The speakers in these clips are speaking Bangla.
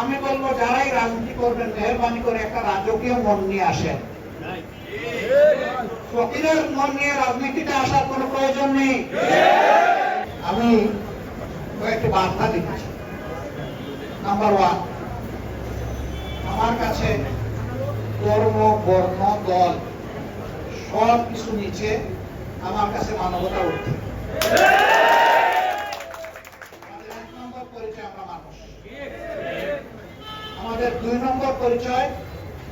আমি বলব, যারাই রাজনীতি করবেন, মেহরবানি করে একটা রাজকীয় মন নিয়ে আসেন। ফকিরের মন নিয়ে রাজনীতিতে আসার কোনো প্রয়োজন নেই। আমি কয়েকটি বার্তা দিচ্ছি নাম্বার ওয়ান আমার কাছে ধর্ম বর্ণ, দল সব কিছু নিচে আমার কাছে মানবতা উঠছে আমাদের এক নম্বর পরিচয় আমরা মানুষ আমাদের দুই নম্বর পরিচয়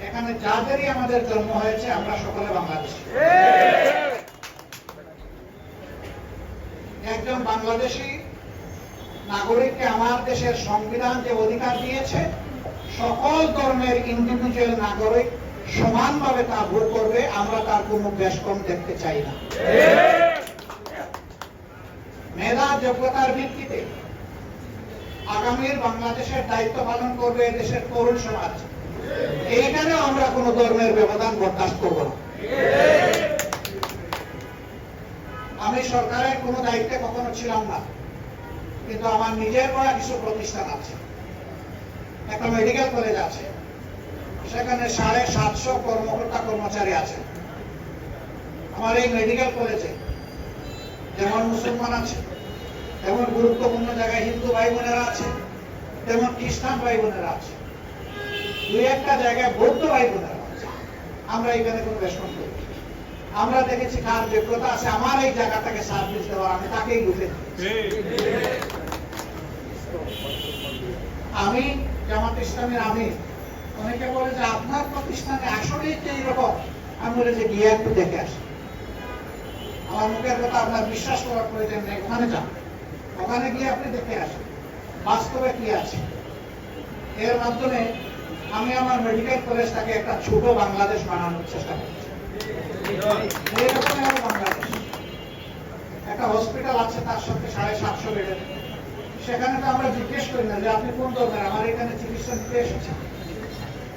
এখানে যাদেরই আমাদের জন্ম হয়েছে, আমরা সকলে বাংলাদেশি। একজন বাংলাদেশি নাগরিককে আমার দেশের সংবিধান যে অধিকার দিয়েছে, সকল ধর্মের ইন্ডিভিজুয়াল নাগরিক সমানভাবে তা ভোগ করবে, আমরা তার কোনো বেশকম দেখতে চাই না। মেধা, যোগ্যতার ভিত্তিতে আগামীর বাংলাদেশের দায়িত্ব পালন করবে দেশের তরুণ সমাজ। এইখানেও আমরা কোনো ধর্মের ব্যবধান বরদাস্ত করব না। আমি সরকারের কোনো দায়িত্বে কখনো ছিলাম না, কিন্তু আমার নিজের করা কিছু প্রতিষ্ঠান আছে। একটা মেডিকেল কলেজ আছে, সেখানে সাড়ে সাতশো কর্মকর্তা কর্মচারী আছে। আমার এই মেডিকেল কলেজে যেমন মুসলমান আছে, তেমন গুরুত্বপূর্ণ জায়গায় হিন্দু ভাই বোনেরা আছে, তেমন খ্রিস্টান ভাই বোনেরা আছে। দুই একটা জায়গায় বৌদ্ধ ভাই বোনেরা আমরা এখানে কোনো বেশন করি আমরা দেখেছি কার যোগ্যতা আছে, আমার এই জায়গাটাকে সার্ভিস দেওয়ার আমি তাকেই দিয়েছি। আমি, জামাত ইসলামের আমি, অনেকে বলে যে আপনার প্রতিষ্ঠানে আসলেই তো এইরকম? আমি বলে যে গিয়ে একটু দেখে আসি। আমার মুখের কথা আপনার বিশ্বাস করার প্রয়োজন নেই, ওখানে যান। ওখানে গিয়ে আপনি দেখে আসেন। বাস্তবে কি আছে? এর মাধ্যমে আমি আমার মেডিকেল কলেজটাকে একটা ছোট বাংলাদেশ বানানোর চেষ্টা করছি। একটা হসপিটাল আছে, তার সাথে সাড়ে সাতশো বেডের সেখানে তো আমরা জিজ্ঞেস করি না যে আপনি কোন ধরনের আমার এখানে চিকিৎসা নিতে এসেছেন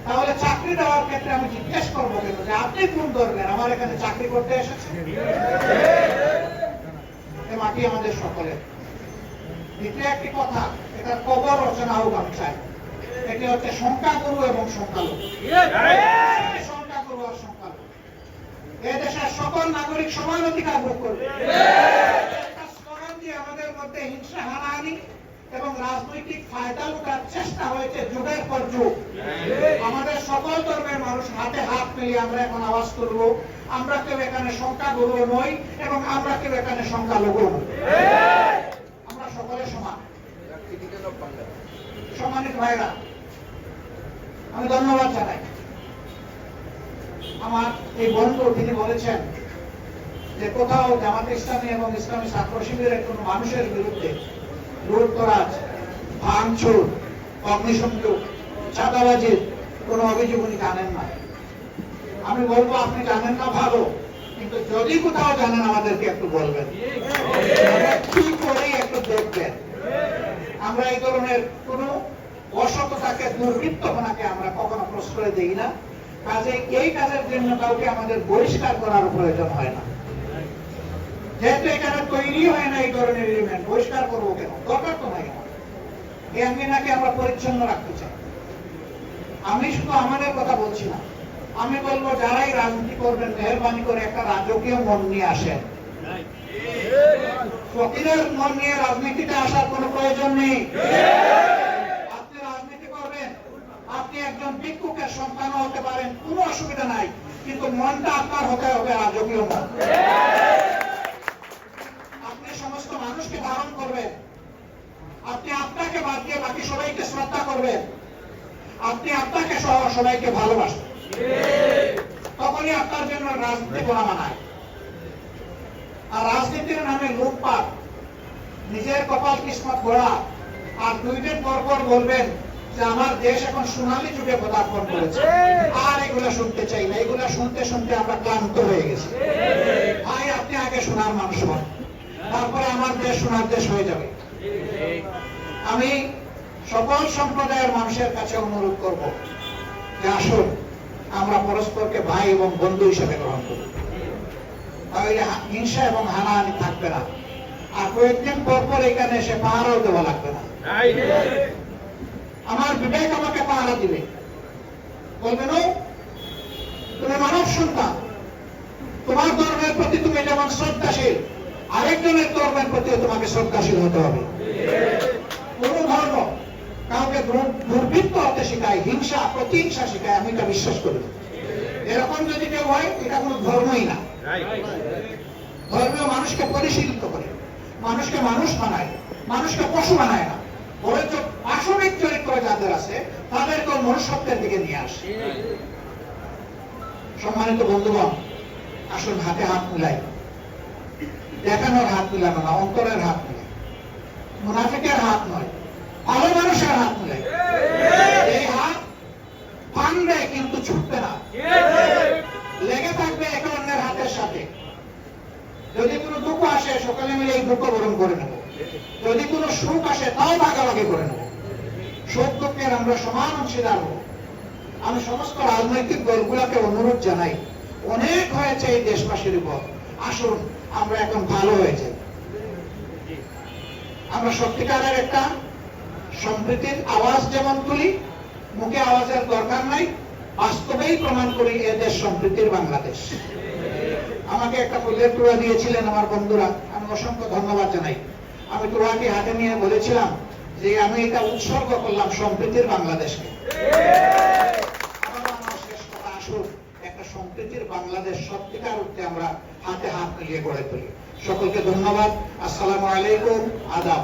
তাহলে চাকরি দেওয়ার ক্ষেত্রে আমি জিজ্ঞেস করব কেন? যে আপনি কোন ধরনের আমার এখানে চাকরি করতে এসেছেন মাটি আমাদের সকলের। দ্বিতীয় একটি কথা এটা কবর রচনা হোক আমি চাই। এটি হচ্ছে সংখ্যাগুরু এবং সংখ্যালঘু। সংখ্যাগুরু আর সংখ্যালঘু। এ দেশের সকল নাগরিক সমান অধিকার ভোগ করবে। আমাদের মধ্যে হিংসা হানাহানি এবং রাজনৈতিক ফায়দা লুটার চেষ্টা হয়েছে যুগের পর যুগ। আমাদের সকল ধর্মের মানুষ হাতে হাত মিলিয়ে আমরা এখন আওয়াজ তুলব। আমরা কেউ এখানে সংখ্যাগুরু নই এবং আমরা কেউ এখানে সংখ্যালঘু নই। আমরা সকলে সমান। সম্মানিত ভাইরা আমি ধন্যবাদ জানাই। আমার এই বন্ধু তিনি বলেছেন যে কোথাও জামাত ইসলামী এবং ইসলামী ছাত্র শিবিরের কোন মানুষের বিরুদ্ধে লুটতরাজ ভাঙচুর অগ্নিসংযোগ ছাতাবাজির কোন অভিযোগ উনি জানেন না। আমি বলব আপনি জানেন না ভালো। কিন্তু যদি কোথাও জানেন আমাদেরকে একটু বলবেন। কি করেই একটু দেখবেন। আমরা এই ধরনের কোন অসততাকে দুর্বৃত্তপনাকে আমরা কখনো প্রশ্রয় দিই না। কাজে এই কাজের জন্য কাউকে আমাদের বহিষ্কার করার প্রয়োজন হয় না। যেহেতু এখানে তৈরি হয় না এই ধরনের এলিমেন্ট বহিষ্কার করব কেন? দরকার তো নাই। এই আঙ্গিনাকে আমরা পরিচ্ছন্ন রাখতে চাই। আমি শুধু আমাদের কথা বলছি না। আমি বলব যারাই রাজনীতি করবেন মেহরবানি করে একটা রাজকীয় মন নিয়ে আসেন। ফকিরের মন নিয়ে রাজনীতিতে আসার কোনো প্রয়োজন নেই। আপনি একজন ভিক্ষুকের সন্তান হতে পারেন, কোনো অসুবিধা নাই, কিন্তু মনটা আপনার হতে হবে রাজকীয় মন। আপনি সমস্ত মানুষকে ধারণ করবেন। আপনি আপনাকে বাদ দিয়ে বাকি সবাইকে শ্রদ্ধা করবেন। আপনি আপনাকে সহ সবাইকে ভালোবাসবেন। তখনই আপনার জন্য রাজনীতি করা মানায় আর রাজনীতির নামে লুটপাট, নিজের কপাল কিসমত গড়া আর দুই দিন পর পর বলবেন যে আমার দেশ এখন সোনালী যুগে পদার্পণ করেছে। আর এগুলো শুনতে চাই না, এগুলো শুনতে শুনতে আমরা ক্লান্ত হয়ে গেছি। ভাই, আপনি আগে সোনার মানুষ হন তারপরে আমার দেশ সোনার দেশ হয়ে যাবে। আমি সকল সম্প্রদায়ের মানুষের কাছে অনুরোধ করব যে আসুন, আমরা পরস্পরকে ভাই এবং বন্ধু হিসেবে গ্রহণ করি। তাহলে হিংসা এবং হানাহানি থাকবে না। আর কয়েকদিন পর পর এখানে এসে পাহাড়ও দেওয়া লাগবে না। আমার বিবেক আমাকে পাহারা দিবে। বলবে, নো, তুমি মানব সন্তান। তোমার ধর্মের প্রতি তুমি যেমন শ্রদ্ধাশীল, আরেকজনের ধর্মের প্রতি তোমাকে শ্রদ্ধাশীল হতে হবে। কোন ধর্ম কাউকে দুর্বৃত্ত হতে শেখায়, হিংসা, প্রতিহিংসা শেখায়, আমি এটা বিশ্বাস করি। এরকম যদি কেউ হয়, এটা কোনো ধর্মই না। ধর্মীয় মানুষকে পরিশীলিত করে। মানুষকে মানুষ বানায়। মানুষকে পশু বানায় না। যাদের আছে, তাদেরকে মনুষ্যত্বের দিকে নিয়ে আসে। সম্মানিত বন্ধুগণ, আসুন হাতে হাত মিলাই। দেখানোর হাত মিলানো না, অন্তরের হাত মিলাই। মুনাফিকের হাত নয়, ভালো মানুষের হাত মিলাই। এই হাত ভাঙবে কিন্তু ছুটবে না। লেগে থাকবে একে অন্যের হাতের সাথে। যদি কোনো দুঃখ আসে, সকালে মিলে এই দুঃখ বরণ করে নেব। যদি কোনো সুখ আসে, তাও ভাগাভাগি করে নেব। দুঃখের আমরা সমান অংশীদার হব আমি সমস্ত রাজনৈতিক দলগুলোকে অনুরোধ জানাই, অনেক হয়েছে এই দেশবাসীর উপর। আসুন, আমরা এখন ভালো হয়েছে আমরা সত্যিকারের একটা সম্প্রীতির আওয়াজ যেমন তুলি, মুখে আওয়াজের দরকার নাই, বাস্তবেই প্রমাণ করি এ দেশ সম্প্রীতির বাংলাদেশ। আমাকে একটা ফুলের টুয়া দিয়েছিলেন আমার বন্ধুরা, আমি অসংখ্য ধন্যবাদ জানাই। আমি টুয়াকে হাতে নিয়ে বলেছিলাম যে আমি এটা উৎসর্গ করলাম সম্প্রীতির বাংলাদেশকে। একটা বাংলাদেশ আমরা হাতে হাত মিলিয়ে গড়ে তুলি। সকলকে ধন্যবাদ। আসসালামু আলাইকুম। আদাব।